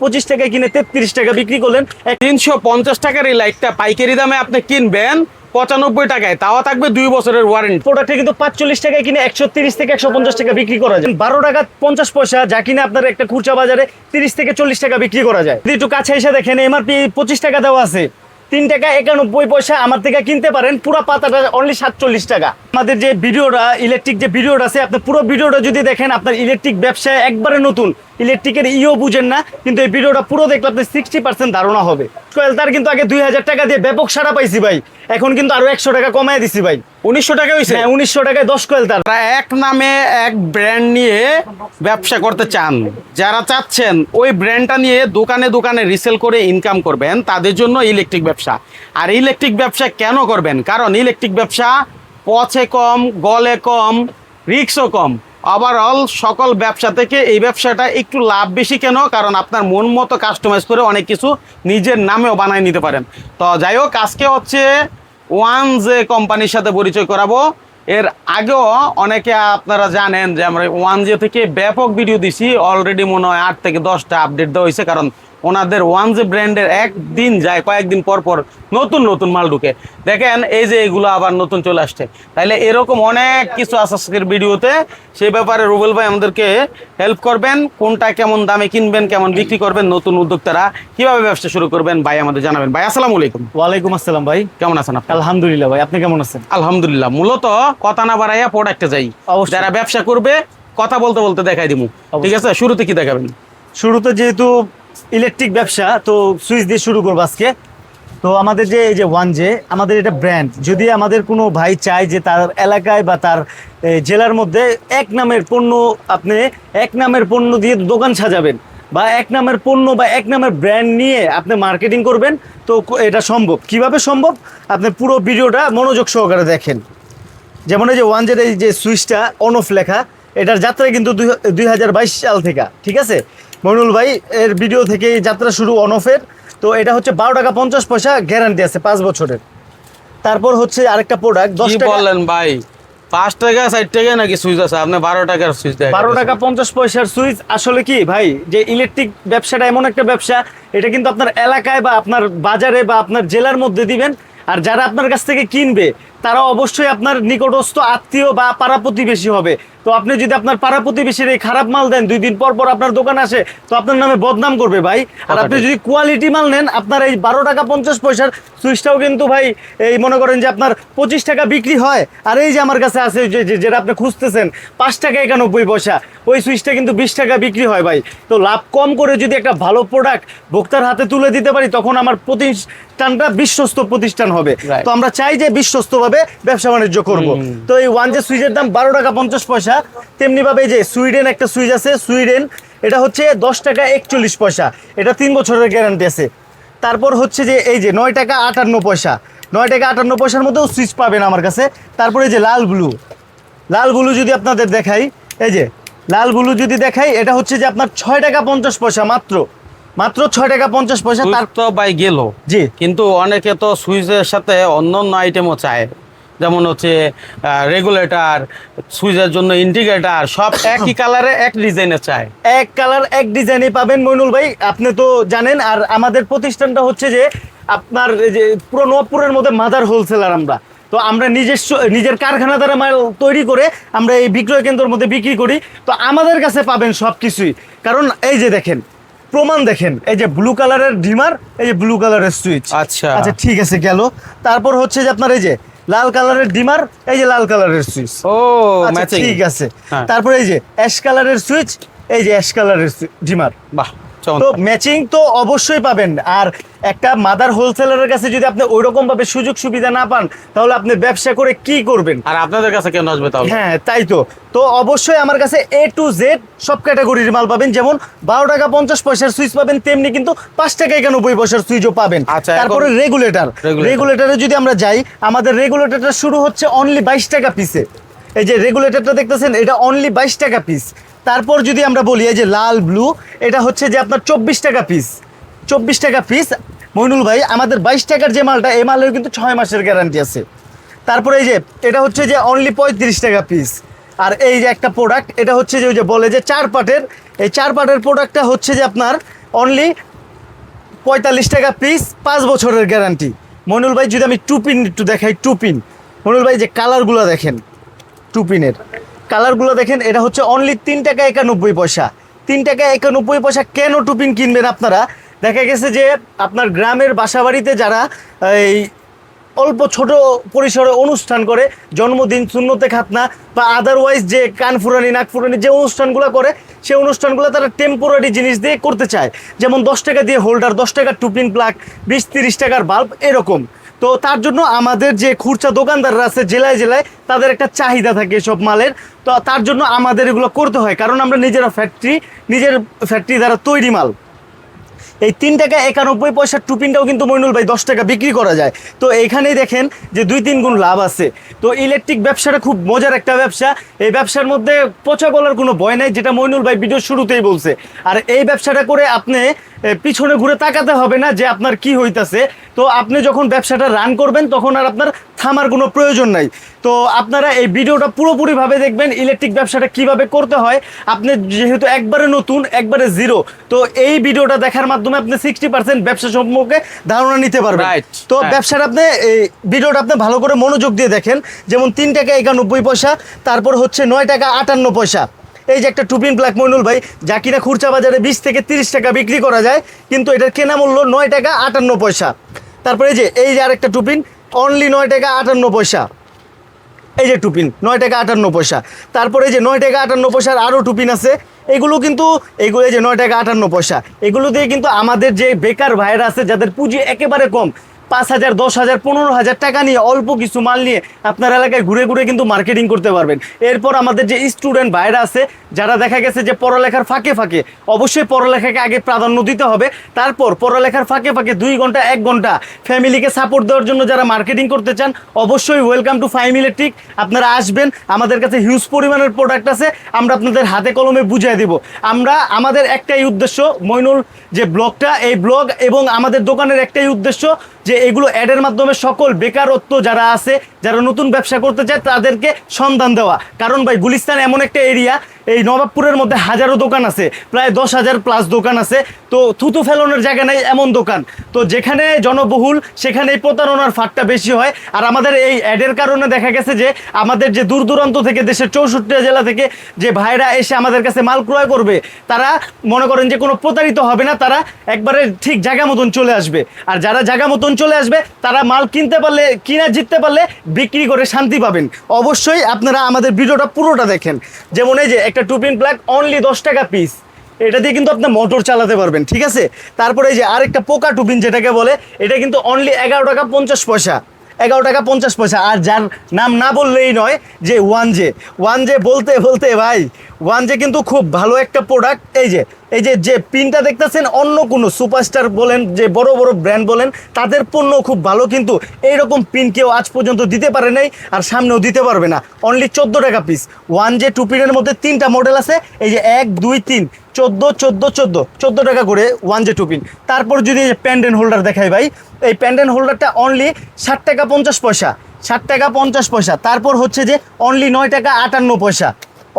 পঁচিশ টাকায় কিনে তেত্রিশ টাকা বিক্রি করলেন। তিনশো পঞ্চাশ টাকার এই লাইটটা পাইকারি দামে আপনি কিনবেন পঁচানব্বই টাকায়। তাও থাকবে দুই বছরের ওয়ারেন্টি প্রোডাক্টে কিন্তু পাঁচচল্লিশ টাকায় কিনে একশো তিরিশ থেকে একশো পঞ্চাশ টাকা বিক্রি করা যায়। বারো টাকা পঞ্চাশ পয়সা, যা কিনে আপনার একটা খুচরা বাজারে তিরিশ থেকে চল্লিশ টাকা বিক্রি করা যায়। একটু কাছে এসে দেখেন, এমআরপি পঁচিশ টাকা দেওয়া আছে। তিন টাকা একানব্বই পয়সা আমার থেকে কিনতে পারেন। পুরো পাতাটা অনলি সাতচল্লিশ টাকা। আমাদের যে ভিডিওটা ইলেকট্রিক যে ভিডিওটা আছে, আপনি পুরো ভিডিওটা যদি দেখেন, আপনার ইলেকট্রিক ব্যবসায় একবারে নতুন। ইলেকট্রিকের ইও বুঝেন না, কিন্তু এই ভিডিওটা পুরো দেখলে আপনার সিক্সটি পার্সেন্ট ধারণা হবে। কোয়েল তার কিন্তু আগে দুই হাজার টাকা দিয়ে ব্যাপক সারা পাইছি ভাই। এখন কিন্তু আরও একশো টাকা কমায় দিছি ভাই। উনিশশো টাকা হয়েছে হ্যাঁ উনিশশো টাকায় দশ কোয়েল তার। এক নামে এক ব্র্যান্ড নিয়ে ব্যবসা করতে চান। যারা চাচ্ছেন ওই ব্র্যান্ডটা নিয়ে দোকানে দোকানে রিসেল করে ইনকাম করবেন তাদের জন্য ইলেকট্রিক ব্যবসা। আর ইলেকট্রিক ব্যবসা কেন করবেন? কারণ ইলেকট্রিক ব্যবসা পচে কম গলে কম রিক্সও কম। ওভারঅল সকল ব্যবসা থেকে এই ব্যবসাটা একটু লাভ বেশি কেন? কারণ আপনার মন মতো কাস্টমাইজ করে অনেক কিছু নিজের নামেও বানায় নিতে পারেন। তো যাই হোক, আজকে হচ্ছে ওয়ান যে কোম্পানির সাথে পরিচয় করাবো, এর আগেও অনেকে আপনারা জানেন যে আমরা ওয়ান জে থেকে ব্যাপক ভিডিও দিছি অলরেডি মনে হয় আট থেকে দশটা আপডেট দেওয়া হয়েছে, কারণ ওনাদের ওয়ান জে ব্র্যান্ডের একদিন যায় কয়েকদিন পর পর নতুন নতুন মাল ঢুকে। দেখেন এই যে এগুলো আবার নতুন চলে আসছে। তাইলে এরকম অনেক কিছু আজকের ভিডিওতে। সেই ব্যাপারে রুবেল ভাই আমাদেরকে হেল্প করবেন কোনটা কেমন দামে কিনবেন কেমন বিক্রি করবেন নতুন উদ্যোক্তারা কীভাবে ব্যবসা শুরু করবেন ভাই আমাদের জানাবেন। ভাই আসসালামু আলাইকুম। ওয়ালাইকুম আসসালাম ভাই। কেমন আছেন আপনি? আলহামদুলিল্লাহ ভাই আপনি কেমন আছেন? আলহামদুলিল্লাহ মূলত কথা না বাড়াইয়া প্রোডাক্টে যাই। অবশ্যই। যারা ব্যবসা করবে কথা বলতে বলতে দেখাই দিমু। ঠিক আছে? শুরুতে কি দেখাবেন? শুরুতে যেহেতু ইলেকট্রিক ব্যবসা, তো সুইচ দিয়ে শুরু করব আজকে। তো আমাদের যে, এই যে ওয়ান জে আমাদের এটা ব্র্যান্ড যদি আমাদের কোনো ভাই চায় যে তার এলাকায় বা তার জেলার মধ্যে এক নামের পণ্য আপনি, এক নামের পণ্য দিয়ে দোকান সাজাবেন বা এক নামের পণ্য বা এক নামের ব্র্যান্ড নিয়ে আপনি মার্কেটিং করবেন, তো এটা সম্ভব। কীভাবে সম্ভব? আপনি পুরো ভিডিওটা মনোযোগ সহকারে দেখেন। যেমন এই যে ওয়ান জের এই যে সুইচটা অন অফ লেখা, এটার যাত্রা কিন্তু দুই হাজার বাইশ সাল থেকে, ঠিক আছে? মইনুল ভাই এর ভিডিও থেকে যাত্রা শুরু অন অফের তো এটা হচ্ছে বারো টাকা পঞ্চাশ পয়সা গ্যারান্টি আছে পাঁচ বছরের। তারপর হচ্ছে আরেকটা প্রোডাক্ট দশ বললেন ভাই? পাঁচ টাকা ষাট টাকা নাকি সুইচ আছে? আপনি বারো টাকার সুইচ বারো টাকা পঞ্চাশ পয়সার সুইচ আসলে কি ভাই যে ইলেকট্রিক ব্যবসাটা এমন একটা ব্যবসা এটা কিন্তু আপনার এলাকায় বা আপনার বাজারে বা আপনার জেলার মধ্যে দিবেন আর যারা আপনার কাছ থেকে কিনবে তারা অবশ্যই আপনার নিকটস্থ আত্মীয় বা পাড়া প্রতিবেশী হবে। তো আপনি যদি আপনার পাড়া প্রতিবেশীর এই খারাপ মাল দেন দুই দিন পর পর আপনার দোকান আসে তো আপনার নামে বদনাম করবে ভাই। আর আপনি যদি কোয়ালিটি মাল নেন আপনার এই বারো টাকা পঞ্চাশ পয়সার সুইচটাও কিন্তু ভাই এই মনে করেন যে আপনার পঁচিশ টাকা বিক্রি হয়। আর এই যে আমার কাছে আছে যে যেটা আপনি খুঁজতেছেন পাঁচ টাকা একানব্বই পয়সা ওই সুইচটা কিন্তু বিশ টাকা বিক্রি হয় ভাই। তো লাভ কম করে যদি একটা ভালো প্রোডাক্ট ভোক্তার হাতে তুলে দিতে পারি তখন আমার প্রতিষ্ঠানটা বিশ্বস্ত প্রতিষ্ঠান হবে। তো আমরা চাই যে বিশ্বস্তভাবে ব্যবসা বাণিজ্য করব। তো এই ওয়ান যে সুইচের দাম বারো টাকা পঞ্চাশ পয়সা তেমনি ভাবে এই যে সুইডেন একটা সুইচ আছে সুইডেন এটা হচ্ছে দশ টাকা একচল্লিশ পয়সা। এটা তিন বছরের গ্যারান্টি আছে। তারপর হচ্ছে যে এই যে নয় টাকা আটান্ন পয়সা। নয় টাকা আটান্ন পয়সার মধ্যেও সুইচ পাবেন আমার কাছে। তারপরে এই যে লাল ব্লু। লাল ব্লু যদি আপনাদের দেখাই এই যে লাল ব্লু যদি দেখাই এটা হচ্ছে যে আপনার ছয় টাকা পঞ্চাশ পয়সা মাত্র। মাত্র ছয় টাকা পঞ্চাশ পয়সা তার তো ভাই গেল। জি। কিন্তু অনেকে তো সুইচের সাথে অন্য অন্য আইটেমও চায়। যেমন হচ্ছে রেগুলেটর সুইচের জন্য ইন্ডিকেটার সব একই কালারে এক ডিজাইনে চায়। এক কালার এক ডিজাইনে পাবেন মইনুল ভাই। আপনি তো জানেন আর আমাদের প্রতিষ্ঠানটা হচ্ছে যে আপনার এই যে পুরো নবপুরের মধ্যে মাদার হোলসেলার আমরা। তো আমরা নিজস্ব নিজের কারখানা দ্বারা মাল তৈরি করে আমরা এই বিক্রয় কেন্দ্রের মধ্যে বিক্রি করি। তো আমাদের কাছে পাবেন সব কিছুই কারণ এই যে দেখেন প্রমাণ দেখেন এই যে ব্লু কালারের ডিমার এই যে ব্লু কালারের সুইচ আচ্ছা। আচ্ছা ঠিক আছে গেল। তারপর হচ্ছে যে আপনার এই যে লাল কালারের ডিমার এই যে লাল কালারের সুইচ ও আচ্ছা, ঠিক আছে। তারপর এই যে অ্যাশ কালারের সুইচ এই যে অ্যাশ কালারের ডিমার বাহ। তো ম্যাচিং তো অবশ্যই পাবেন। আর একটা মাদার হোলসেলারের কাছে যদি আপনি ওই রকম ভাবে সুযোগ সুবিধা না পান তাহলে আপনি ব্যবসা করে কি করবেন? আর আপনাদের কাছে কেন আসবে তাহলে? হ্যাঁ তাই তো। তো অবশ্যই আমার কাছে এ টু জেড সব ক্যাটাগরির মাল পাবেন। যেমন বারো টাকা পঞ্চাশ পয়সার সুইচ পাবেন তেমনি কিন্তু পাঁচ টাকা একানব্বই পয়সার সুইচও পাবেন। আচ্ছা, তারপরে রেগুলেটর। রেগুলেটরে যদি আমরা যাই আমাদের রেগুলেটরটা শুরু হচ্ছে অনলি বাইশ টাকা পিসে এই যে রেগুলেটরটা দেখতেছেন এটা অনলি বাইশ টাকা পিস তারপর যদি আমরা বলি, এই যে লাল, ব্লু, এটা হচ্ছে যে আপনার চব্বিশ টাকা পিস চব্বিশ টাকা পিস মইনুল ভাই, আমাদের বাইশ টাকার যে মালটা, এই মালের কিন্তু ছয় মাসের গ্যারান্টি আছে। তারপরে এই যে, এটা হচ্ছে যে অনলি পঁয়ত্রিশ টাকা পিস আর এই যে একটা প্রোডাক্ট এটা হচ্ছে যে ওই যে বলে যে চার পাটের। এই চার পাটের প্রোডাক্টটা হচ্ছে যে আপনার অনলি পঁয়তাল্লিশ টাকা পিস পাঁচ বছরের গ্যারান্টি মনুল ভাই, যদি আমি টুপিন একটু দেখাই টুপিন মনুল ভাই, যে কালারগুলো দেখেন টুপিনের কালারগুলো দেখেন, এটা হচ্ছে অনলি তিন টাকা একানব্বই পয়সা। তিন টাকা একানব্বই পয়সা কেন টুপিন কিনবেন আপনারা? দেখা গেছে যে আপনার গ্রামের বাসাবাড়িতে যারা এই অল্প ছোট পরিসরে অনুষ্ঠান করে, জন্মদিন শূন্যতে খাতনা বা আদারওয়াইজ যে কান ফুরানি, নাক ফুরানি যে অনুষ্ঠানগুলো করে সেই অনুষ্ঠানগুলো তারা টেম্পোরারি জিনিস দিয়ে করতে চায়। যেমন দশ টাকা দিয়ে হোল্ডার দশ টাকার টুপিন প্লাক বিশ, তিরিশ টাকার বাল্ব এরকম। তো তার জন্য আমাদের যে খুচরা দোকানদাররা আছে, জেলায় জেলায় তাদের একটা চাহিদা থাকে সব মালের। তো তার জন্য আমাদের এগুলো করতে হয়। কারণ আমরা নিজেরা ফ্যাক্টরি নিজের ফ্যাক্টরি দ্বারা তৈরি মাল। এই তিন টাকা একানব্বই পয়সার টুপিনটাও কিন্তু মইনুল ভাই দশ টাকা বিক্রি করা যায়। তো এইখানেই দেখেন যে দুই তিন গুণ লাভ আছে। তো ইলেকট্রিক ব্যবসাটা খুব মজার একটা ব্যবসা। এই ব্যবসার মধ্যে পচা গলার কোনো ভয় নাই, যেটা মইনুল ভাই ভিডিও শুরুতেই বলছে। আর এই ব্যবসাটা করে আপনি পিছনে ঘুরে তাকাতে হবে না যে আপনার কি হইতাছে। তো আপনি যখন ব্যবসাটা রান করবেন তখন আর আপনার থামার কোনো প্রয়োজন নাই। তো আপনারা এই ভিডিওটা পুরোপুরিভাবে দেখবেন ইলেকট্রিক ব্যবসাটা কীভাবে করতে হয়। আপনি যেহেতু একবারে নতুন একবারে জিরো তো এই ভিডিওটা দেখার মাধ্যমে আপনি সিক্সটি পার্সেন্ট ব্যবসা সম্পর্কে ধারণা নিতে পারবেন। তো. ব্যবসাটা আপনি এই ভিডিওটা আপনি ভালো করে মনোযোগ দিয়ে দেখেন। যেমন তিন টাকা একানব্বই পয়সা তারপর হচ্ছে নয় টাকা আটান্ন পয়সা। এই যে একটা টুপিন ব্ল্যাক মইনুল ভাই, যা কিনা খুচরা বাজারে বিশ থেকে তিরিশ টাকা বিক্রি করা যায়, কিন্তু এটার কেনা মূল্য নয় টাকা আটান্ন পয়সা। তারপরে এই যে এই যে আরেকটা টুপিন অনলি নয় টাকা আটান্ন পয়সা। এই যে টুপিন, নয় টাকা আটান্ন পয়সা। তারপরে এই যে নয় টাকা আটান্ন পয়সার আরও টুপিন আছে, এগুলো কিন্তু, এগুলো এই যে নয় টাকা আটান্ন পয়সা। এগুলো দিয়ে কিন্তু আমাদের যে বেকার ভাইয়েরা আছে, যাদের পুঁজি একেবারে কম পাঁচ হাজার, দশ হাজার, পনেরো হাজার টাকা নিয়ে অল্প কিছু মাল নিয়ে আপনার এলাকায় ঘুরে ঘুরে কিন্তু মার্কেটিং করতে পারবেন। এরপর আমাদের যে স্টুডেন্ট ভাইরা আছে, যারা দেখা গেছে যে পড়ালেখার ফাঁকে ফাঁকে, অবশ্যই পড়ালেখাকে আগে প্রাধান্য দিতে হবে। তারপর পড়ালেখার ফাঁকে ফাঁকে দুই ঘণ্টা, এক ঘণ্টা ফ্যামিলিকে সাপোর্ট দেওয়ার জন্য যারা মার্কেটিং করতে চান, অবশ্যই ওয়েলকাম টু ফাইম ইলেকট্রিক আপনারা আসবেন, আমাদের কাছে হিউজ পরিমাণের প্রোডাক্ট আছে, আমরা আপনাদের হাতে কলমে বুঝিয়ে দেব। আমরা, আমাদের একটাই উদ্দেশ্য, মইনুল যে ব্লগটা, এই ব্লগ এবং আমাদের দোকানের একটাই উদ্দেশ্য যে এগুলো অ্যাডের মাধ্যমে সকল বেকারত্ব যারা আছে, যারা নতুন ব্যবসা করতে চায়, তাদেরকে সন্ধান দেওয়া। কারণ ভাই, গুলিস্তান এমন একটা এরিয়া এই নবাবপুরের মধ্যে হাজারো দোকান আছে, প্রায় দশ হাজার প্লাস দোকান আছে। তো থুতু ফেলানোর জায়গা নেই, এমন দোকান। তো যেখানে জনবহুল সেখানে প্রতারণার ফাঁকটা বেশি হয়। আর আমাদের এই অ্যাডের কারণে দেখা গেছে যে, আমাদের যে দূর দূরান্ত থেকে, দেশের চৌষট্টি জেলা থেকে যে ভাইরা এসে আমাদের কাছে মাল ক্রয় করবে, তারা মনে করেন যে কোনো প্রতারিত হবে না, তারা একবারে ঠিক জায়গা মতন চলে আসবে। আর যারা জায়গা মতন চলে আসবে, তারা মাল কিনতে পারলে, কিনা জিততে পারলে বিক্রি করে শান্তি পাবেন। অবশ্যই আপনারা আমাদের ভিডিওটা পুরোটা দেখেন। যেমন এই যে টুপিন প্লাগ অনলি দশ টাকা পিস এটা দিয়ে কিন্তু আপনি মোটর চালাতে পারবেন, ঠিক আছে? তারপরে এই যে আরেকটা পোকা টুপিন যেটাকে বলে, এটা কিন্তু অনলি এগারো টাকা পঞ্চাশ পয়সা। এগারো টাকা পঞ্চাশ পয়সা। আর যার নাম না বললেই নয় যে ওয়ান জে। ওয়ান জে বলতে বলতে ভাই, ওয়ান জে কিন্তু খুব ভালো একটা প্রোডাক্ট এই যে এই যে যে পিনটা দেখতেছেন, অন্য কোনো সুপারস্টার বলেন, যে বড় বড় ব্র্যান্ড বলেন, তাদের পণ্য খুব ভালো, কিন্তু এইরকম পিন কেউ আজ পর্যন্ত দিতে পারে নাই আর সামনেও দিতে পারবে না। অনলি চোদ্দ টাকা পিস ওয়ান জে টু পিনের মধ্যে তিনটা মডেল আছে। এই যে এক, দুই, তিন, চোদ্দ চোদ্দ চোদ্দ চোদ্দ টাকা করে ওয়ান জে টু পিন তারপর যদি এই প্যান্ডেন্ট হোল্ডার দেখাই ভাই, এই প্যান্ডেন্ট হোল্ডারটা অনলি ষাট টাকা পঞ্চাশ পয়সা। ষাট টাকা পঞ্চাশ পয়সা। তারপর হচ্ছে যে অনলি নয় টাকা আটান্ন পয়সা।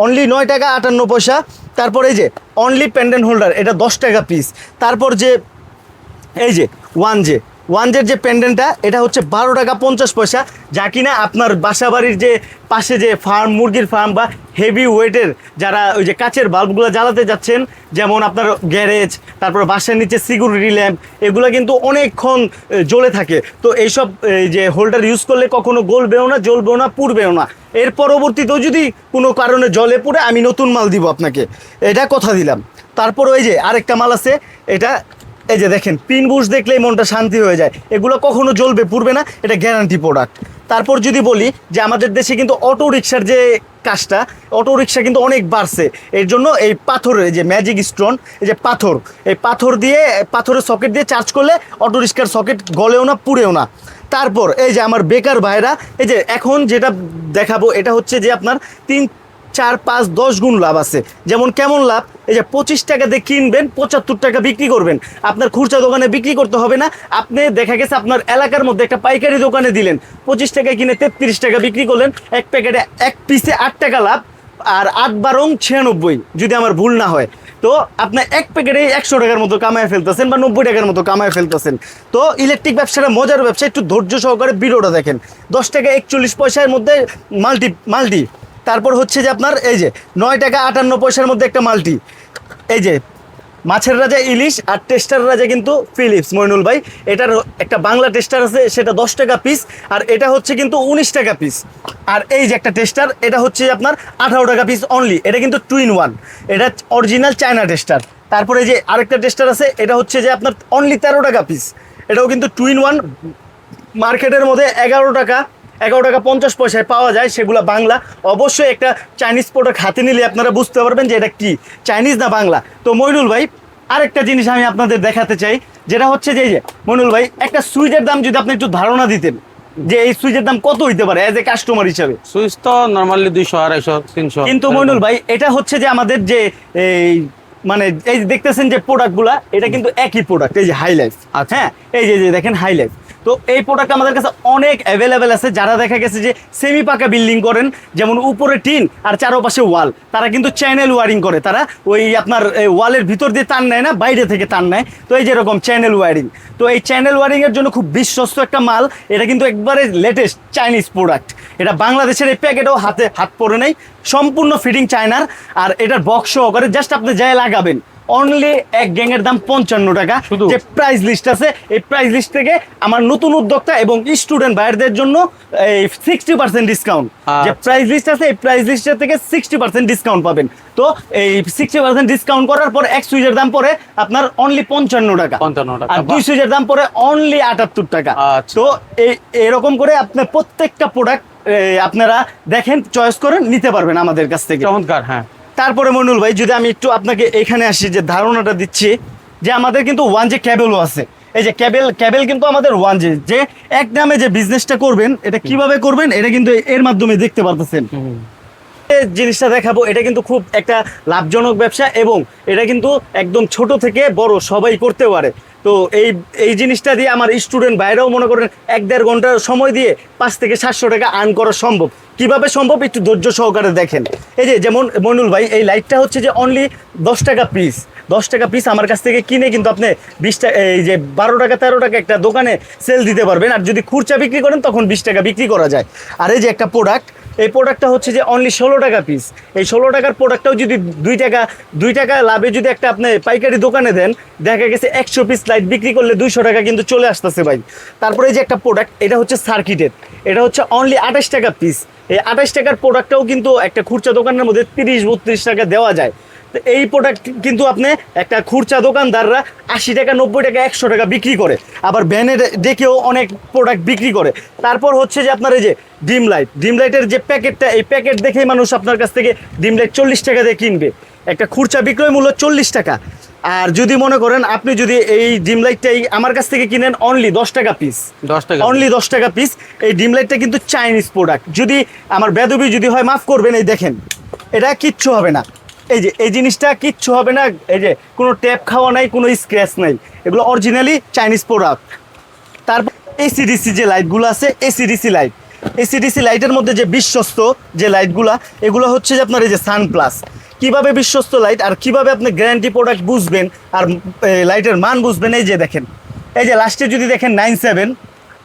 অনলি নয় টাকা আটান্ন পয়সা। তারপর এই যে অনলি প্যান্ডেন্ট হোল্ডার এটা দশ টাকা পিস তারপর যে, এই যে ওয়ান জে ওয়ান জের যে পেন্ডেন্টটা এটা হচ্ছে বারো টাকা পঞ্চাশ পয়সা, যা কিনা আপনার বাসা বাড়ির যে পাশে যে ফার্ম মুরগির ফার্ম বা হেভি ওয়েটের যারা ওই যে কাচের বাল্বগুলো জ্বালাতে যাচ্ছেন, যেমন আপনার গ্যারেজ তারপর বাসার নিচে সিকিউরিটি ল্যাম্প এগুলো কিন্তু অনেকক্ষণ জ্বলে থাকে। তো এইসব এই যে হোল্ডার ইউজ করলে কখনো গলবেও না, জ্বলবেও না, পুড়বেও না। এর পরবর্তীতেও যদি কোনো কারণে জলে পুড়ে, আমি নতুন মাল দিব আপনাকে। এটা কথা দিলাম। তারপর ওই যে আরেকটা মাল আছে, এটা এই যে দেখেন, পিন বুশ দেখলেই মনটা শান্তি হয়ে যায়। এগুলো কখনো জ্বলবে, পুড়বে না, এটা গ্যারান্টি প্রোডাক্ট তারপর যদি বলি যে আমাদের দেশে কিন্তু অটো রিক্সার যে কাজটা অটো রিক্সা কিন্তু অনেক বাড়ছে। এর জন্য এই পাথরের যে ম্যাজিক স্টোন এই যে পাথর, এই পাথর দিয়ে, পাথরের সকেট দিয়ে চার্জ করলে অটো রিক্সার সকেট গলেও না, পুড়েও না। তারপর এই যে আমার বেকার ভাইরা, এই যে এখন যেটা দেখাবো, এটা হচ্ছে যে আপনার তিন চার, পাঁচ, দশ গুণ লাভ আছে। যেমন কেমন লাভ? এই যে পঁচিশ টাকা দিয়ে কিনবেন, পঁচাত্তর টাকা বিক্রি করবেন। আপনার খুচরা দোকানে বিক্রি করতে হবে না। আপনি, দেখা গেছে আপনার এলাকার মধ্যে একটা পাইকারি দোকানে দিলেন। পঁচিশ টাকা কিনে তেত্রিশ টাকা বিক্রি করলেন। এক প্যাকেটে এক পিসে আট টাকা লাভ। আর আট বারং ছিয়ানব্বই, যদি আমার ভুল না হয়। তো আপনি এক প্যাকেটে একশো টাকার মতো কামায় ফেলতেছেন বা নব্বই টাকার মতো কামায় ফেলতেছেন। তো ইলেকট্রিক ব্যবসাটা মজার ব্যবসা। একটু ধৈর্য সহকারে ভিডিওটা দেখেন। দশ টাকা একচল্লিশ পয়সার মধ্যে মাল্টি মাল্টি তারপর হচ্ছে যে আপনার এই যে নয় টাকা আটান্ন পয়সার মধ্যে একটা মাল্টি। এই যে মাছের রাজা ইলিশ আর টেস্টার রাজা কিন্তু ফিলিপস, মইনুল ভাই। এটার একটা বাংলা টেস্টার আছে, সেটা দশ টাকা পিস আর এটা হচ্ছে কিন্তু উনিশ টাকা পিস আর এই যে একটা টেস্টার, এটা হচ্ছে আপনার আঠারো টাকা পিস অনলি এটা কিন্তু টুইন ওয়ান এটা অরিজিনাল চায়না টেস্টার। তারপরে যে আরেকটা টেস্টার আছে, এটা হচ্ছে যে আপনার অনলি তেরো টাকা পিস এটাও কিন্তু টুইন ওয়ান মার্কেটের মধ্যে এগারো টাকা এগারো টাকা পঞ্চাশ পয়সায় পাওয়া যায় সেগুলো বাংলা। অবশ্যই একটা চাইনিজ প্রোডাক্ট হাতে নিলে আপনারা বুঝতে পারবেন যে এটা কি। চাইনিজ না বাংলা? তো মইনুল ভাই আরেকটা জিনিস আমি আপনাদের দেখাতে চাই যেটা হচ্ছে যে যে মইনুল ভাই একটা সুইচের দাম যদি আপনি একটু ধারণা দিতেন যে এই সুইচের দাম কত হইতে পারে অ্যাজ এ কাস্টমার হিসাবে? সুইচ তো নর্মালি দুইশো আড়াইশো তিনশো। কিন্তু মইনুল ভাই এটা হচ্ছে যে আমাদের যে এই মানে এই যে দেখতেছেন যে প্রোডাক্টগুলা এটা কিন্তু একই প্রোডাক্ট এই যে হাই লাইফ আচ্ছা। হ্যাঁ এই যে যে দেখেন হাই লাইফ তো এই প্রোডাক্ট আমাদের কাছে অনেক অ্যাভেলেবেল আছে। যারা দেখা গেছে যে সেমি পাকা বিল্ডিং করেন, যেমন উপরে টিন আর চারপাশে ওয়াল, তারা কিন্তু চ্যানেল ওয়ারিং করে। তারা ওই আপনার ওয়ালের ভিতর দিয়ে টান নেয় না, বাইরে থেকে টান নেয়। তো এই যেরকম চ্যানেল ওয়ারিং তো এই চ্যানেল ওয়ারিংয়ের জন্য খুব বিশ্বস্ত একটা মাল। এটা কিন্তু একবারে লেটেস্ট চাইনিজ প্রোডাক্ট এটা বাংলাদেশের এই প্যাকেটও হাতে, হাত পরে নেই। সম্পূর্ণ ফিটিং চায়নার আর এটার বক্স সহকারে জাস্ট আপনি যাই লাগাবেন অনলি এক গ্যাংয়ের দাম পঞ্চান্ন টাকা শুধু? যে প্রাইস লিস্ট আছে এই প্রাইস লিস্ট থেকে আমার নতুন উদ্যোক্তা এবং স্টুডেন্ট ভাইয়ারদের জন্য এই সিক্সটি পার্সেন্ট ডিসকাউন্ট যে আচ্ছা। প্রাইস লিস্ট আছে এই প্রাইস লিস্টের থেকে সিক্সটি পার্সেন্ট ডিসকাউন্ট পাবেন তো এই সিক্সটি পার্সেন্ট ডিসকাউন্ট করার পর এক সুইচের দাম পরে আপনার অনলি পঞ্চান্ন টাকা 55 টাকা, আর দুই। সুইচের দাম পরে অনলি আটাত্তর টাকা আচ্ছা। তো এই এরকম করে আপনার প্রত্যেকটা প্রোডাক্ট আপনারা দেখেন চয়েস করেন নিতে পারবেন আমাদের কাছ থেকে চমৎকার হ্যাঁ তারপরে মনুল ভাই যদি আমি একটু আপনাকে এখানে আসি যে ধারণাটা দিচ্ছি যে আমাদের কিন্তু ওয়ান জে ক্যাবেলও আছে। এই যে ক্যাবেল ক্যাবেল কিন্তু আমাদের ওয়ান জে যে এক নামে যে বিজনেসটা করবেন এটা কীভাবে করবেন এটা কিন্তু এর মাধ্যমে দেখতে পারতেছেন। এই জিনিসটা দেখাবো এটা কিন্তু খুব একটা লাভজনক ব্যবসা এবং এটা কিন্তু একদম ছোট থেকে বড় সবাই করতে পারে। তো এই এই জিনিসটা দিয়ে আমার স্টুডেন্ট বাইরেও মনে করেন এক দেড় ঘণ্টার সময় দিয়ে পাঁচ থেকে সাতশো টাকা আর্ন করা সম্ভব। কীভাবে সম্ভব? একটু ধৈর্য সহকারে দেখেন। এই যে যেমন মনুল ভাই, এই লাইটটা হচ্ছে যে অনলি দশ টাকা পিস দশ টাকা পিস আমার কাছ থেকে কিনে কিন্তু আপনি বিশ টাকা, এই যে বারো টাকা, তেরো টাকা একটা দোকানে সেল দিতে পারবেন। আর যদি খুরচা বিক্রি করেন, তখন বিশ টাকা বিক্রি করা যায়। আর এই যে একটা প্রোডাক্ট এই প্রোডাক্টটা হচ্ছে যে অনলি ষোলো টাকা পিস এই ষোলো টাকার প্রোডাক্টটাও যদি দুই টাকা দুই টাকা লাভে যদি একটা আপনি পাইকারি দোকানে দেন, দেখা গেছে একশো পিস লাইট বিক্রি করলে দুইশো টাকা কিন্তু চলে আসতেছে ভাই। তারপরে এই যে একটা প্রোডাক্ট এটা হচ্ছে সার্কিটের এটা হচ্ছে অনলি আঠাশ টাকা পিস এই আঠাশ টাকার প্রোডাক্টটাও কিন্তু একটা খুচরা দোকানের মধ্যে তিরিশ, বত্রিশ টাকা দেওয়া যায়। এই প্রোডাক্ট কিন্তু আপনি একটা খুচরা দোকানদাররা আশি টাকা নব্বই টাকা একশো টাকা বিক্রি করে। আবার ব্যানের ডেকেও অনেক প্রোডাক্ট বিক্রি করে। তারপর হচ্ছে যে আপনার এই যে ডিম লাইট ডিম লাইটের যে প্যাকেটটা এই প্যাকেট দেখেই মানুষ আপনার কাছ থেকে ডিম লাইট চল্লিশ টাকা দিয়ে কিনবে। একটা খুরচা বিক্রয় মূল্য চল্লিশ টাকা। আর যদি মনে করেন আপনি যদি এই ডিম লাইটটাই আমার কাছ থেকে কিনেন অনলি দশ টাকা পিস দশ টাকা অনলি দশ টাকা পিস এই ডিম লাইটটা কিন্তু চাইনিজ প্রোডাক্ট যদি আমার বেদবি যদি হয় মাফ করবেন এই দেখেন। এটা কিচ্ছু হবে না। এই যে, এই জিনিসটা কিচ্ছু হবে না। এই যে, কোনো ট্যাপ খাওয়া নাই, কোনো স্ক্র্যাচ নাই। এগুলো অরিজিনালি চাইনিজ প্রোডাক্ট তারপর এসিডিসি যে লাইটগুলো আছে এসিডিসি লাইট এসিডিসি লাইটের মধ্যে যে বিশ্বস্ত যে লাইটগুলো এগুলো হচ্ছে যে আপনার এই যে সান প্লাস কীভাবে বিশ্বস্ত লাইট আর কীভাবে আপনি গ্যারান্টি প্রোডাক্ট বুঝবেন আর লাইটের মান বুঝবেন, এই যে দেখেন। এই যে লাস্টে যদি দেখেন নাইন সেভেন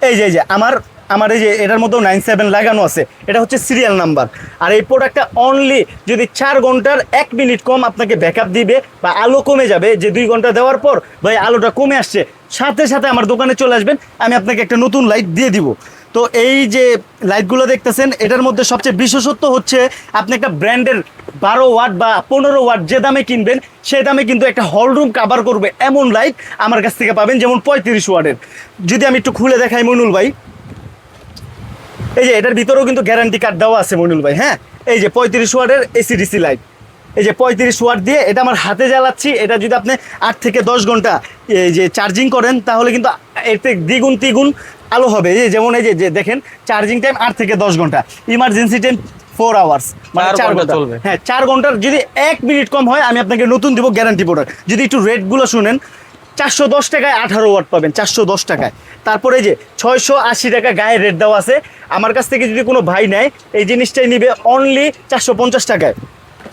এই যে এই যে, আমার আমার এই যে এটার মধ্যেও নাইন সেভেন লাগানো আছে, এটা হচ্ছে সিরিয়াল নাম্বার আর এই প্রোডাক্টটা অনলি যদি চার ঘণ্টার এক মিনিট কম আপনাকে ব্যাকআপ দিবে বা আলো কমে যাবে, যে দুই ঘণ্টা দেওয়ার পর ভাই আলোটা কমে আসছে, সাথে সাথে আমার দোকানে চলে আসবেন, আমি আপনাকে একটা নতুন লাইট দিয়ে দিব। তো এই যে লাইটগুলো দেখতেছেন, এটার মধ্যে সবচেয়ে বিশেষত্ব হচ্ছে আপনি একটা ব্র্যান্ডের বারো ওয়াট বা পনেরো ওয়াট যে দামে কিনবেন সেই দামে কিন্তু একটা হল রুম কাভার করবে এমন লাইট আমার কাছ থেকে পাবেন, যেমন পঁয়ত্রিশ ওয়াটের যদি আমি একটু খুলে দেখাই মনুল ভাই। এই যে এটার ভিতরেও কিন্তু গ্যারান্টি কার্ড দেওয়া আছে মনুল ভাই হ্যাঁ? এই যে পঁয়ত্রিশ ওয়াটের এসিডিসি লাইট এই যে পঁয়ত্রিশ ওয়াট দিয়ে এটা আমার হাতে জ্বালাচ্ছি এটা যদি আপনি আট থেকে দশ ঘণ্টা এই যে চার্জিং করেন তাহলে কিন্তু থেকে দ্বিগুণ তিগুণ আলো হবে। এই যেমন এই যে দেখেন চার্জিং টাইম আট থেকে দশ ঘণ্টা। ইমার্জেন্সি টাইম ফোর আওয়ার্স মানে চার ঘণ্টা ঘণ্টা। চলবে। হ্যাঁ চার ঘণ্টার যদি এক মিনিট কম হয় আমি আপনাকে নতুন দিব গ্যারান্টি প্রোডাক্ট যদি একটু রেটগুলো শুনেন চারশো দশ টাকায় আঠারো ওয়াট পাবেন, চারশো দশ টাকায়। তারপরে যে ছয়শো আশি টাকা গায়ে রেট দেওয়া আছে, আমার কাছ থেকে যদি কোনো ভাই নেয়, এই জিনিসটাই নিবে অনলি চারশো পঞ্চাশ টাকায়,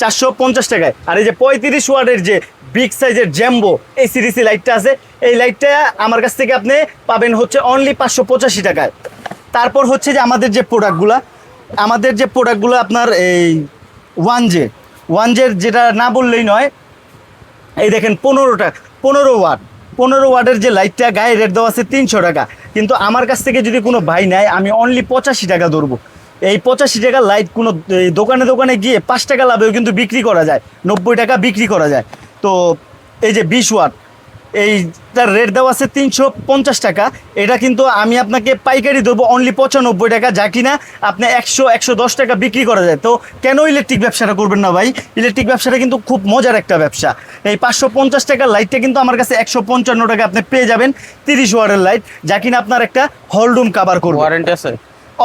চারশো পঞ্চাশ টাকায়। আর এই যে পঁয়ত্রিশ ওয়ার্ডের যে বিগ সাইজের জ্যাম্বো এই সিরিজের লাইটটা আছে, এই লাইটটা আমার কাছ থেকে আপনি পাবেন হচ্ছে অনলি পাঁচশো পঁচাশি টাকায়। তারপর হচ্ছে যে আমাদের যে প্রোডাক্টগুলো আমাদের যে প্রোডাক্টগুলো আপনার এই ওয়ান জে ওয়ান জের যেটা না বললেই নয়, এই দেখেন পনেরোটা, পনেরো ওয়াট। পনেরো ওয়ার্ডের যে লাইটটা গায়ে রেট দেওয়া আছে তিনশো টাকা। কিন্তু আমার কাছ থেকে যদি কোনো ভাই নেয়, আমি অনলি পঁচাশি টাকা ধরবো। এই পঁচাশি টাকা লাইট কোনো দোকানে দোকানে গিয়ে পাঁচ টাকা লাভেও কিন্তু বিক্রি করা যায়, নব্বই টাকা বিক্রি করা যায়। তো এই যে বিশ ওয়াট এইটার রেট দেওয়া আছে তিনশো পঞ্চাশ টাকা। এটা কিন্তু আমি আপনাকে পাইকারি ধরবো অনলি পঁচানব্বই টাকা যা কিনা আপনি একশো একশো দশ টাকা বিক্রি করা যায়। তো কেন ইলেকট্রিক ব্যবসাটা করবেন না ভাই? ইলেকট্রিক ব্যবসাটা কিন্তু খুব মজার একটা ব্যবসা। এই পাঁচশো পঞ্চাশ টাকার লাইটটা কিন্তু আমার কাছে একশো পঞ্চান্ন টাকা আপনি পেয়ে যাবেন তিরিশ ওয়ার্ডের লাইট যা কিনা আপনার একটা হলরুম কাভার করবে। ওয়ারেন্টি আছে?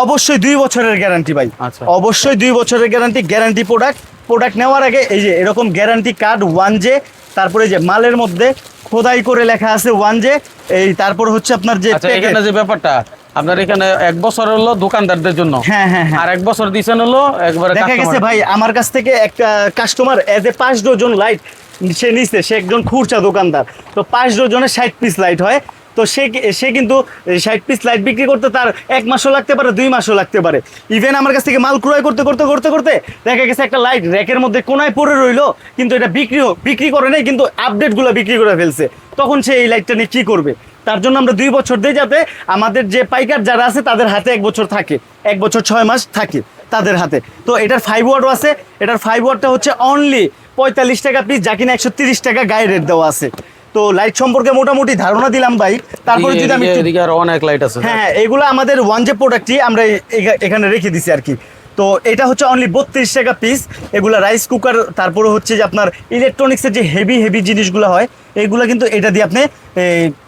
অবশ্যই দুই বছরের গ্যারান্টি ভাই। আচ্ছা। অবশ্যই দুই বছরের গ্যারান্টি গ্যারান্টি প্রোডাক্ট প্রোডাক্ট নেওয়ার আগে এই যে এরকম গ্যারান্টি কার্ড ওয়ান জে তারপরে যে মালের মধ্যে খোদাই করে লেখা আছে ওয়ান যে এই তারপর হচ্ছে আপনার যে আচ্ছা এখানে যে ব্যাপারটা আপনার এখানে এক বছর হলো দোকানদারদের জন্য। হ্যাঁ হ্যাঁ হ্যাঁ। আর এক বছর দিছেন হলো একবার দেখা গেছে ভাই আমার কাছ থেকে একটা কাস্টমার এজ এ পাঁচ ডজন লাইট সে নিচ্ছে সে একজন খুরচা দোকানদার। তো পাঁচ ডজনে ষাট পিস লাইট হয়। তো সে সে কিন্তু ষাট পিস লাইট বিক্রি করতে তার এক মাসও লাগতে পারে, দুই মাসও লাগতে পারে। ইভেন আমার কাছ থেকে মাল ক্রয় করতে করতে করতে করতে দেখা গেছে একটা লাইট র্যাকের মধ্যে কোনায় পড়ে রইল, কিন্তু এটা বিক্রি বিক্রি করে নেই, কিন্তু আপডেটগুলো বিক্রি করে ফেলছে। তখন সে এই লাইটটা নিয়ে কী করবে? তার জন্য আমরা দুই বছর দিই যাতে আমাদের যে পাইকার যারা আছে, তাদের হাতে এক বছর থাকে। এক বছর ছয় মাস থাকে তাদের হাতে। তো এটার ফাইভ ওয়ার্ডও আছে। এটার ফাইভ ওয়ার্ডটা হচ্ছে অনলি পঁয়তাল্লিশ টাকা পিস যা কিনা একশো টাকা গায়ে রেট দেওয়া আছে। তো লাইট সম্পর্কে মোটামুটি ধারণা দিলাম ভাই। তারপরে যদি আমি এদিকে- আর অনেক লাইট আছে হ্যাঁ এগুলো আমাদের ওয়ান জে প্রোডাক্টই আমরা এখানে রেখে দিছি আর কি। তো এটা হচ্ছে অনলি বত্রিশ টাকা পিস এগুলো রাইস কুকার তারপরে হচ্ছে যে আপনার ইলেকট্রনিক্সের যে হেভি হেভি জিনিসগুলো হয় এইগুলো কিন্তু এটা দিয়ে আপনি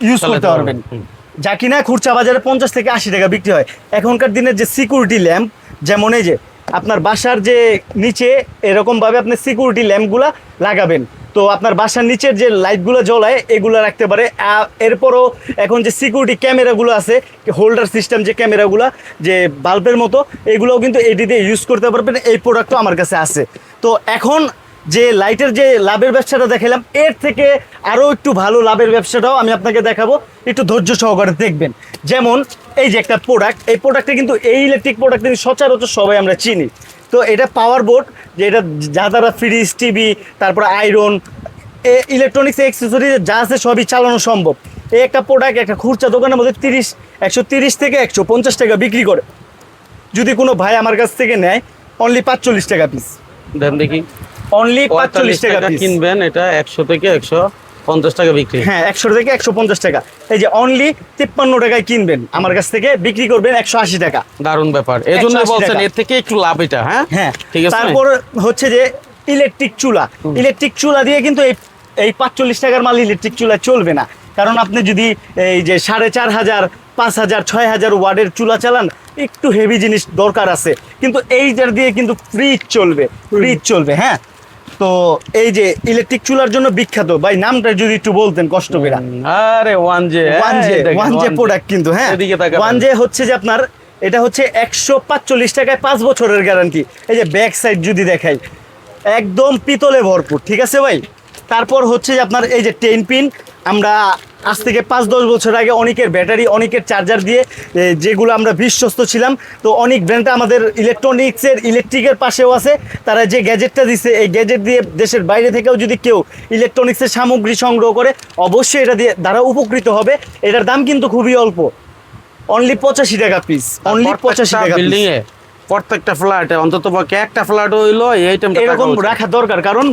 ইউজ করতে পারবেন। পারবেন। যা কিনা খুচরা বাজারে পঞ্চাশ থেকে আশি টাকা বিক্রি হয়। এখনকার দিনের যে সিকিউরিটি ল্যাম্প যেমন এই যে আপনার বাসার যে নিচে এরকমভাবে আপনি সিকিউরিটি ল্যাম্পগুলা লাগাবেন। তো আপনার বাসার নিচের যে লাইটগুলো জ্বলায়, এগুলো রাখতে পারে। এরপরও এখন যে সিকিউরিটি ক্যামেরাগুলো আছে হোল্ডার সিস্টেম যে ক্যামেরাগুলো, যে বাল্বের মতো, এগুলোও কিন্তু এটি দিয়ে ইউজ করতে পারবেন। এই প্রোডাক্টও আমার কাছে আছে। তো এখন যে লাইটের যে লাভের ব্যবসাটা দেখালাম, এর থেকে আরও একটু ভালো লাভের ব্যবসাটাও আমি আপনাকে দেখাবো। একটু ধৈর্য সহকারে দেখবেন। যেমন এই যে একটা প্রোডাক্ট এই প্রোডাক্টটা কিন্তু এই ইলেকট্রিক প্রোডাক্ট কিন্তু সচরাচর সবাই আমরা চিনি। তো এটা পাওয়ার বোর্ড যে এটা যা দ্বারা ফ্রিজ টিভি তারপর আয়রন এ ইলেকট্রনিক্স অ্যাক্সেসরি যা আছে সবই চালানো সম্ভব। এই একটা প্রোডাক্ট একটা খুচরা দোকানের মধ্যে তিরিশ একশো তিরিশ থেকে একশো পঞ্চাশ টাকা বিক্রি করে। যদি কোনো ভাই আমার কাছ থেকে নেয় অনলি পাঁচচল্লিশ টাকা পিস দেখি। অনলি পাঁচচল্লিশ টাকা কিনবেন এটা একশো থেকে একশো পঞ্চাশ টাকা বিক্রি। হ্যাঁ একশো থেকে একশো পঞ্চাশ টাকা। এই যে অনলি তিপ্পান্ন টাকায় কিনবেন। আমার কাছ থেকে বিক্রি করবেন একশো আশি টাকা। দারুণ ব্যাপার। এই জন্য বলছেন এর থেকে একটু লাভ এটা হ্যাঁ? হ্যাঁ। ঠিক আছে। তারপর হচ্ছে যে ইলেকট্রিক চুলা। ইলেকট্রিক চুলা দিয়ে কিন্তু এই এই পাঁচচল্লিশ টাকার মাল ইলেকট্রিক চুলা চলবে না। কারণ আপনি যদি এই যে সাড়ে চার হাজার পাঁচ হাজার ছয় হাজার ওয়ার্ডের চুলা চালান একটু হেভি জিনিস দরকার আছে। কিন্তু এইটার দিয়ে কিন্তু ফ্রিজ চলবে। ফ্রিজ চলবে হ্যাঁ? তো এই যে ইলেকট্রিক চুলার জন্য বিখ্যাত ভাই নামটা যদি একটু বলতেন কষ্ট করে। আরে one J one J one J product কিন্তু হ্যাঁ। ওয়ান জে হচ্ছে যে আপনার এটা হচ্ছে একশো পাঁচচল্লিশ টাকায় পাঁচ বছরের গ্যারান্টি এই যে ব্যাক সাইড যদি দেখাই একদম পিতলে ভরপুর ঠিক আছে ভাই? তারপর হচ্ছে যে আপনার এই যে টেন পিন আমরা আজ থেকে পাঁচ দশ বছর আগে অনেকের ব্যাটারি অনেকের চার্জার দিয়ে যেগুলো আমরা বিশ্বস্ত ছিলাম তো অনেক ব্র্যান্ডটা আমাদের ইলেকট্রনিক্সের ইলেকট্রিকের পাশেও আছে। তারা যে গ্যাজেটটা দিছে এই গ্যাজেট দিয়ে দেশের বাইরে থেকেও যদি কেউ ইলেকট্রনিক্সের সামগ্রী সংগ্রহ করে অবশ্যই এটা দিয়ে দ্বারা উপকৃত হবে। এটার দাম কিন্তু খুবই অল্প। অনলি পঁচাশি টাকা পিস অনলি পঁচাশি টাকা বিল্ডিং এ প্রত্যেকটা ফ্ল্যাটে অন্তত পক্ষে একটা ফ্ল্যাট হইল এই আইটেমটা এরকম রাখা দরকার কারণ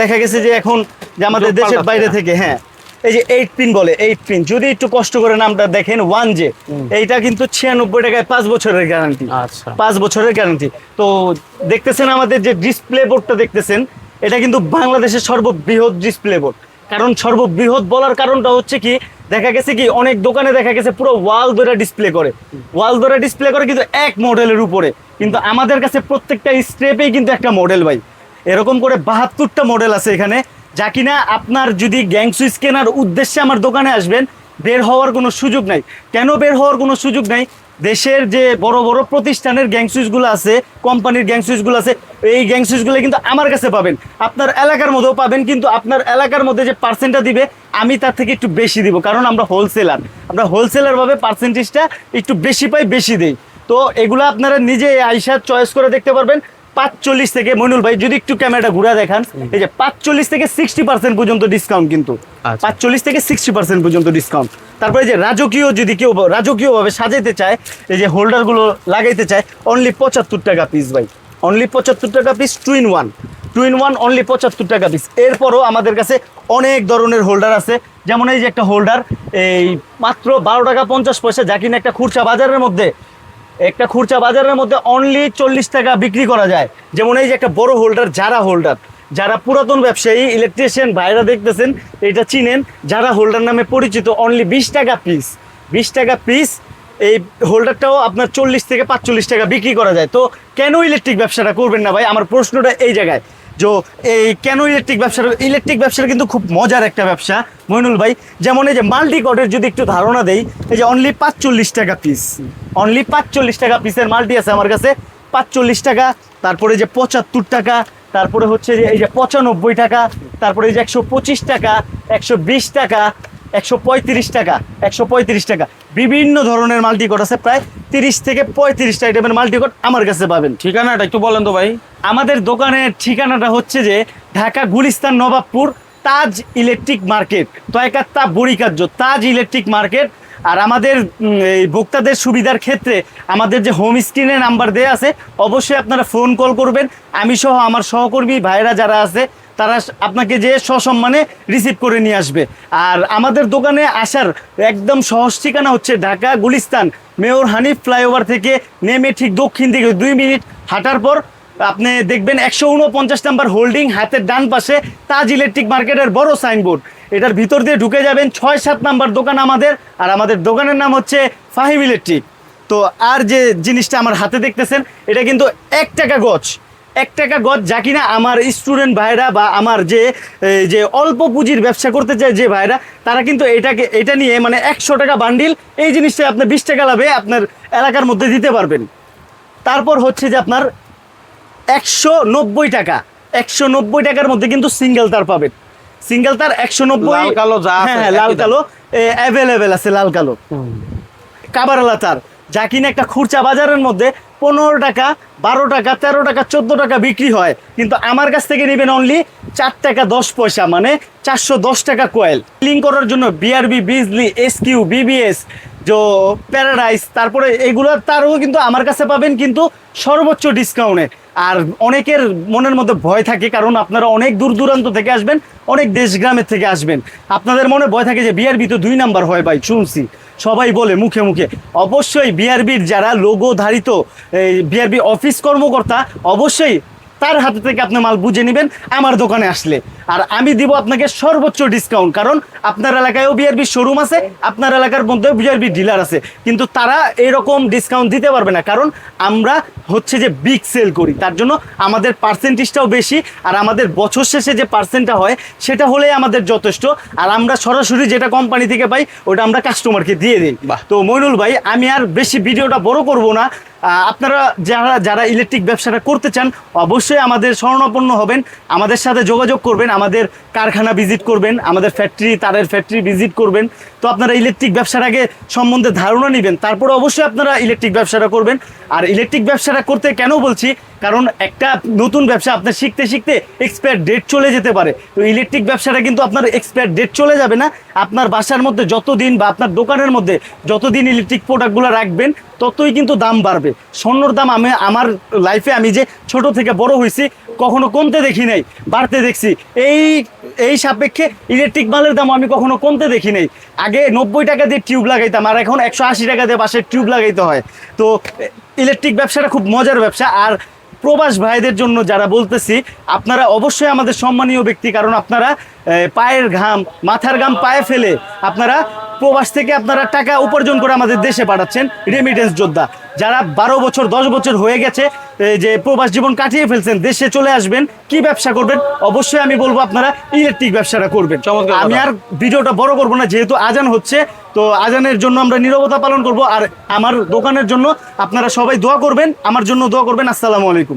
দেখা গেছে যে এখন যে আমাদের দেশের বাইরে থেকে হ্যাঁ এই যে এইট পিন বলে এইট পিন যদি একটু কষ্ট করে নামটা দেখেন ওয়ান জে এইটা কিন্তু ছিয়ানব্বই টাকায় পাঁচ বছরের গ্যারান্টি আচ্ছা। পাঁচ বছরের গ্যারান্টি তো দেখতেছেন আমাদের যে ডিসপ্লে বোর্ডটা দেখতেছেন এটা কিন্তু বাংলাদেশের সর্ববৃহৎ ডিসপ্লে বোর্ড কারণ সর্ববৃহৎ বলার কারণটা হচ্ছে কি দেখা গেছে কি অনেক দোকানে দেখা গেছে পুরো ওয়াল ধরে ডিসপ্লে করে। ওয়াল ধরে ডিসপ্লে করে কিন্তু এক মডেলের উপরে। কিন্তু আমাদের কাছে প্রত্যেকটা স্টেপেই কিন্তু একটা মডেল ভাই। এরকম করে বাহাত্তরটা মডেল আছে এখানে। যা কিনা আপনার যদি গ্যাং সুইচ কেনার উদ্দেশ্যে আমার দোকানে আসবেন, বের হওয়ার কোনো সুযোগ নাই। কেন বের হওয়ার কোনো সুযোগ নাই? দেশের যে বড় বড় প্রতিষ্ঠানের গ্যাং সুইচগুলো আছে, কোম্পানির গ্যাং সুইচগুলো আছে, এই গ্যাং সুইচগুলো কিন্তু আমার কাছে পাবেন। আপনার এলাকার মধ্যেও পাবেন, কিন্তু আপনার এলাকার মধ্যে যে পার্সেন্টটা দিবে, আমি তার থেকে একটু বেশি দিব, কারণ আমরা হোলসেলার আমরা হোলসেলার ভাবে পার্সেন্টেজটা একটু বেশি পাই, বেশি দিই। তো এগুলো আপনারা নিজে আইসা চয়েস করে দেখতে পারবেন। পাঁচচল্লিশ থেকে মইনুল ভাই যদি একটু ক্যামেরাটা ঘুরে দেখান এই যে পাঁচচল্লিশ থেকে সিক্সটি পার্সেন্ট পর্যন্ত ডিসকাউন্ট কিন্তু। আচ্ছা। পাঁচচল্লিশ থেকে সিক্সটি পার্সেন্ট পর্যন্ত ডিসকাউন্ট তারপরে যে রাজকীয় যদি কেউ রাজকীয়ভাবে সাজাইতে চায় এই যে হোল্ডারগুলো লাগাইতে চায় অনলি পঁচাত্তর টাকা পিস ভাই। অনলি পঁচাত্তর টাকা piece two in one two in one only পঁচাত্তর টাকা পিস এরপরও আমাদের কাছে অনেক ধরনের হোল্ডার আছে। যেমন এই যে একটা হোল্ডার এই মাত্র বারো টাকা পঞ্চাশ পয়সা যা কিনা একটা খুরচা বাজারের মধ্যে। একটা খুরচা বাজারের মধ্যে অনলি চল্লিশ টাকা বিক্রি করা যায়। যেমন এই যে একটা বড় হোল্ডার যারা হোল্ডার যারা পুরাতন ব্যবসায়ী ইলেকট্রিশিয়ান ভাইরা দেখতেছেন, এটা চিনেন যারা হোল্ডার নামে পরিচিত অনলি বিশ টাকা পিস বিশ টাকা পিস এই হোল্ডারটাও আপনার চল্লিশ থেকে পাঁচচল্লিশ টাকা বিক্রি করা যায়। তো কেন ইলেকট্রিক ব্যবসাটা করবেন না ভাই? আমার প্রশ্নটা এই জায়গায়। যে এই কেন ইলেকট্রিক ব্যবসার ইলেকট্রিক ব্যবসাটা কিন্তু খুব মজার একটা ব্যবসা, মইনুল ভাই। যেমন এই যে মাল্টি কটের যদি একটু ধারণা দেই, এই যে অনলি পাঁচচল্লিশ টাকা পিস অনলি পাঁচচল্লিশ টাকা পিসের মাল্টি আছে আমার কাছে। পাঁচচল্লিশ টাকা, তারপরে যে পঁচাত্তর টাকা, তারপরে হচ্ছে যে এই যে পঁচানব্বই টাকা, তারপরে এই যে একশো পঁচিশ টাকা, একশো বিশ টাকা একশো পঁয়ত্রিশ টাকা একশো পঁয়ত্রিশ টাকা। বিভিন্ন ধরনের মাল্টিকট আছে প্রায় তিরিশ থেকে পঁয়ত্রিশটা আইটেমের মাল্টিকট আমার কাছে পাবেন। ঠিকানাটা একটু বলেন তো ভাই। আমাদের দোকানের ঠিকানাটা হচ্ছে যে ঢাকা গুলিস্তান নবাবপুর তাজ ইলেকট্রিক মার্কেট তয়কাত্তা বড়িকার্য তাজ ইলেকট্রিক মার্কেট। আর আমাদের এই ভোক্তাদের সুবিধার ক্ষেত্রে আমাদের যে হোম স্ক্রিনে নাম্বার দেওয়া আছে অবশ্যই আপনারা ফোন কল করবেন। আমি সহ আমার সহকর্মী ভাইরা যারা আছে তারা আপনাকে যে সসম্মানে রিসিভ করে নিয়ে আসবে। আর আমাদের দোকানে আসার একদম সহজ ঠিকানা হচ্ছে ঢাকা গুলিস্তান। মেয়র হানিফ ফ্লাইওভার থেকে নেমে ঠিক দক্ষিণ দিকে দুই মিনিট হাঁটার পর আপনি দেখবেন একশো উনপঞ্চাশ নাম্বার হোল্ডিং হাতের ডান পাশে তাজ ইলেকট্রিক মার্কেটের বড় সাইনবোর্ড। এটার ভিতর দিয়ে ঢুকে যাবেন ছয় সাত নাম্বার দোকান আমাদের, আর আমাদের দোকানের নাম হচ্ছে ফাহিম ইলেকট্রিক। তো আর যে জিনিসটা আমার হাতে দেখতেছেন, এটা কিন্তু এক টাকা গজ। এক টাকা গজ যা কিনা আমার স্টুডেন্ট ভাইরা বা আমার যে যে অল্প পুঁজির ব্যবসা করতে চায় যে ভাইরা তারা কিন্তু এটাকে এটা নিয়ে মানে একশো টাকা বান্ডিল এই জিনিসটা আপনি বিশ টাকা লাভে আপনার এলাকার মধ্যে দিতে পারবেন। তারপর হচ্ছে যে আপনার একশো নব্বই টাকা একশো নব্বই টাকার মধ্যে কিন্তু সিঙ্গেল তার পাবেন। সিঙ্গেল তার একশো নব্বই কালো যা হ্যাঁ হ্যাঁ, লাল কালো অ্যাভেলেবেল আছে লাল কালো। কাবারালা তার। যা কিনা একটা খুরচা বাজারের মধ্যে পনেরো টাকা, বারো টাকা, তেরো টাকা, চোদ্দ টাকা বিক্রি হয়। কিন্তু আমার কাছ থেকে নেবেন অনলি চার টাকা দশ পয়সা মানে চারশো দশ টাকা কয়েল লিঙ্ক করার জন্য বিআরবি বিজলি এস কিউ বিবিএস যে প্যারাডাইস তারপরে এগুলো তারও কিন্তু আমার কাছে পাবেন কিন্তু সর্বোচ্চ ডিসকাউন্টে আর অনেকের মনের মধ্যে ভয় থাকে, কারণ আপনারা অনেক দূর দূরান্ত থেকে আসবেন, অনেক দেশ গ্রামের থেকে আসবেন। আপনাদের মনে ভয় থাকে যে বিআরবি তো দুই নাম্বার হয় ভাই, শুনছি। সবাই বলে মুখে মুখে। অবশ্যই বিআরবির যারা লোগো ধারিত বিআরবি অফিস কর্মকর্তা অবশ্যই তার হাতে থেকে আপনি মাল বুঝে নেবেন আমার দোকানে আসলে। আর আমি দিব আপনাকে সর্বোচ্চ ডিসকাউন্ট কারণ আপনার এলাকায়ও বিআরবি শোরুম আছে আপনার এলাকার মধ্যেও বিআরবি ডিলার আছে। কিন্তু তারা এরকম ডিসকাউন্ট দিতে পারবে না কারণ আমরা হচ্ছে যে বিগ সেল করি। তার জন্য আমাদের পার্সেন্টেজটাও বেশি আর আমাদের বছর শেষে যে পার্সেন্টটা হয় সেটা হলেই আমাদের যথেষ্ট। আর আমরা সরাসরি যেটা কোম্পানি থেকে পাই ওটা আমরা কাস্টমারকে দিয়ে দিই। তো মইনুল ভাই আমি আর বেশি ভিডিওটা বড় করব না। আপনারা যারা যারা ইলেকট্রিক ব্যবসাটা করতে চান, অবশ্যই আমাদের স্মরণাপন্ন হবেন, আমাদের সাথে যোগাযোগ করবেন, আমাদের কারখানা ভিজিট করবেন, আমাদের ফ্যাক্টরি তারের ফ্যাক্টরি ভিজিট করবেন। তো আপনারা ইলেকট্রিক ব্যবসার আগে সম্বন্ধে ধারণা নেবেন, তারপরে অবশ্যই আপনারা ইলেকট্রিক ব্যবসাটা করবেন। আর ইলেকট্রিক ব্যবসাটা করতে কেন বলছি, কারণ একটা নতুন ব্যবসা আপনার শিখতে শিখতে এক্সপায়ার ডেট চলে যেতে পারে। তো ইলেকট্রিক ব্যবসাটা কিন্তু আপনার এক্সপায়ার ডেট চলে যাবে না, আপনার বাসার মধ্যে যতদিন বা আপনার দোকানের মধ্যে যতদিন ইলেকট্রিক প্রোডাক্টগুলো রাখবেন, ততই কিন্তু দাম বাড়বে। স্বর্ণর দাম আমি, আমার লাইফে আমি যে ছোট থেকে বড় হয়েছি, কখনো কমতে দেখি নাই, বাড়তে দেখছি। এই এই সাপেক্ষে ইলেকট্রিক মালের দাম আমি কখনো কমতে দেখি নাই। আগে নব্বই টাকা দিয়ে টিউব লাগাইতাম, আর এখন একশো আশি টাকা দিয়ে বাসায় টিউব লাগাইতে হয়। তো ইলেকট্রিক ব্যবসাটা খুব মজার ব্যবসা, আর প্রবাস ভাইদের জন্য যারা বলতেছি, আপনারা অবশ্যই আমাদের সম্মানীয় ব্যক্তি, কারণ আপনারা পায়ের ঘাম, মাথার ঘাম পায়ে ফেলে আপনারা প্রবাস থেকে আপনারা টাকা উপার্জন করে আমাদের দেশে পাঠাচ্ছেন রেমিটেন্স যোদ্ধা। যারা বারো বছর, দশ বছর হয়ে গেছে যে প্রবাস জীবন কাটিয়ে ফেলছেন দেশে চলে আসবেন কি ব্যবসা করবেন? অবশ্যই আমি বলব আপনারা ইলেকট্রিক ব্যবসাটা করবেন। আমি। আর ভিডিওটা বড় করব না যেহেতু আজান হচ্ছে তো আজানের জন্য আমরা নিরবতা পালন করব। আর আমার দোকানের জন্য আপনারা সবাই দোয়া করবেন আমার জন্য দোয়া করবেন। আসসালামু আলাইকুম।